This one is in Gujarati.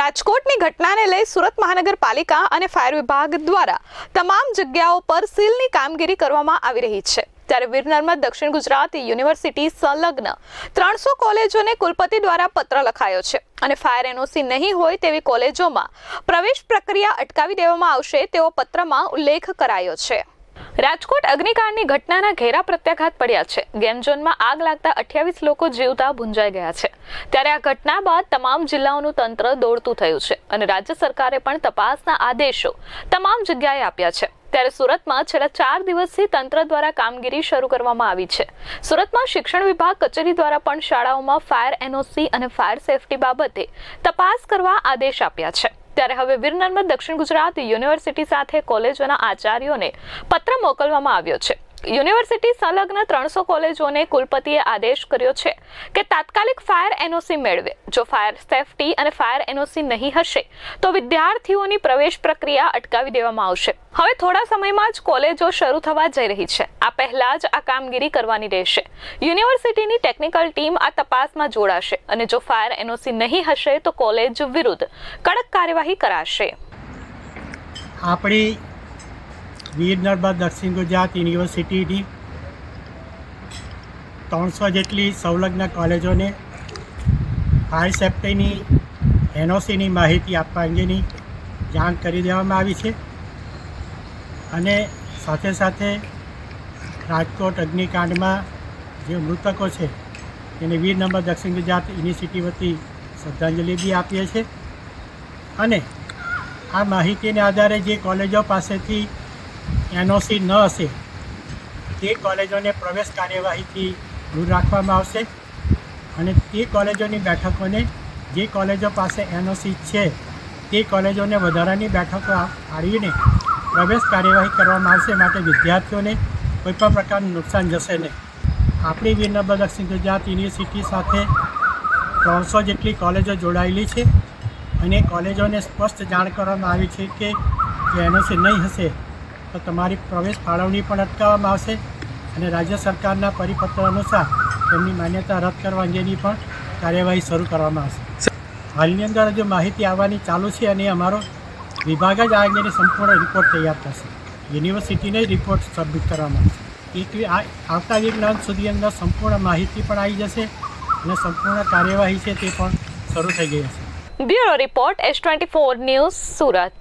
રાજકોટની ઘટનાને લઈ સુરત મહાનગરપાલિકા અને ફાયર વિભાગ દ્વારા તમામ જગ્યાઓ પર સીલની કામગીરી કરવામાં આવી રહી છે. ત્યારે વીર દક્ષિણ ગુજરાત યુનિવર્સિટી સંલગ્ન ત્રણસો કોલેજોને કુલપતિ દ્વારા પત્ર લખાયો છે અને ફાયર એનઓસી નહીં હોય તેવી કોલેજોમાં પ્રવેશ પ્રક્રિયા અટકાવી દેવામાં આવશે તેવો પત્રમાં ઉલ્લેખ કરાયો છે. રાજકોટ અગ્નિકાંડની ઘટનાના ઘેરા પ્રત્યાઘાત પડ્યા છે. ગેમ ઝોનમાં આગ લાગતા અઠ્યાવીસ લોકો જીવતા ભૂંજાઈ ગયા છે. ત્યારે આ ઘટના બાદ તમામ જિલ્લાઓનું તંત્ર દોડતું થયું છે અને રાજ્ય સરકારે પણ તપાસના આદેશો તમામ જગ્યાએ આપ્યા છે. ત્યારે સુરતમાં છેલ્લા ચાર દિવસથી તંત્ર દ્વારા કામગીરી શરૂ કરવામાં આવી છે. સુરતમાં શિક્ષણ વિભાગ, કચેરી દ્વારા પણ શાળાઓમાં ફાયર એનઓસી અને ફાયર સેફટી બાબતે તપાસ કરવા આદેશ આપ્યા છે. ત્યારે હવે વીર નર્મદ દક્ષિણ ગુજરાત યુનિવર્સિટી સાથે કોલેજોના આચાર્યોને પત્ર મોકલવામાં આવ્યો છે. યુનિવર્સિટી સંલગ્ન ત્રણસો કોલેજોને કુલપતિએ આદેશ કર્યો છે કે તાત્કાલિક ફાયર એનઓસી મેળવે. જો ફાયર સેફટી અને ફાયર એનઓસી નહીં હશે, તો વિદ્યાર્થીઓની પ્રવેશ પ્રક્રિયા અટકાવી દેવામાં આવશે. હવે થોડા સમયમાં જ કોલેજો શરૂ થવા જઈ રહી છે. આ પહેલા જ આ કામગીરી કરવાની રહેશે. યુનિવર્સિટીની ટેકનિકલ ટીમ આ તપાસમાં જોડાશે અને જો ફાયર એનઓસી નહીં હશે, તો કોલેજ વિરુદ્ધ કડક કાર્યવાહી કરાશે. આપણી વીર નર્મદ દક્ષિણ ગુજરાત યુનિવર્સિટીની ત્રણસો જેટલી સંલગ્ન કોલેજોને ફાયર સેફ્ટીની, એનઓસીની માહિતી આપવા અંગેની જાણ કરી દેવામાં આવી છે. અને સાથે સાથે રાજકોટ અગ્નિકાંડમાં જે મૃતકો છે, એને વીર નંબર દક્ષિણ ગુજરાત યુનિવર્સિટી વતી શ્રદ્ધાંજલિ બી આપીએ છીએ. અને આ માહિતીને આધારે જે કોલેજો પાસેથી એનઓસી ન હશે, તે કોલેજોને પ્રવેશ કાર્યવાહીથી દૂર રાખવામાં આવશે. અને તે કોલેજોની બેઠકોને જે કોલેજો પાસે એનઓસી છે, તે કોલેજોને વધારાની બેઠકો ફાળવીને પ્રવેશ કાર્યવાહી કરવામાં આવશે માટે વિદ્યાર્થીઓને કોઈપણ પ્રકારનું નુકસાન જશે નહીં. આપણી વીરનગર દક્ષિણ ગુજરાત યુનિવર્સિટી સાથે ત્રણસો જેટલી કોલેજો જોડાયેલી છે અને કોલેજોને સ્પષ્ટ જાણ કરવામાં આવી છે કે જો એનઓસી નહીં હશે, તો તમારી પ્રવેશ ફાળવણી પણ અટકાવવામાં આવશે અને રાજ્ય સરકારના પરિપત્ર અનુસાર તેમની માન્યતા રદ કરવા અંગેની પણ કાર્યવાહી શરૂ કરવામાં આવશે. હાલની અંદર જો માહિતી આવવાની ચાલુ છે અને અમારો વિભાગ જ આ અંગેની સંપૂર્ણ રિપોર્ટ તૈયાર થશે યુનિવર્સિટીને જ રિપોર્ટ સબમિટ કરવામાં આવશે. એક આવતા એક અંત સુધી અંદર સંપૂર્ણ માહિતી પણ આવી જશે અને સંપૂર્ણ કાર્યવાહી છે તે પણ શરૂ થઈ ગઈ હશે. Bureau report S twenty four news Surat.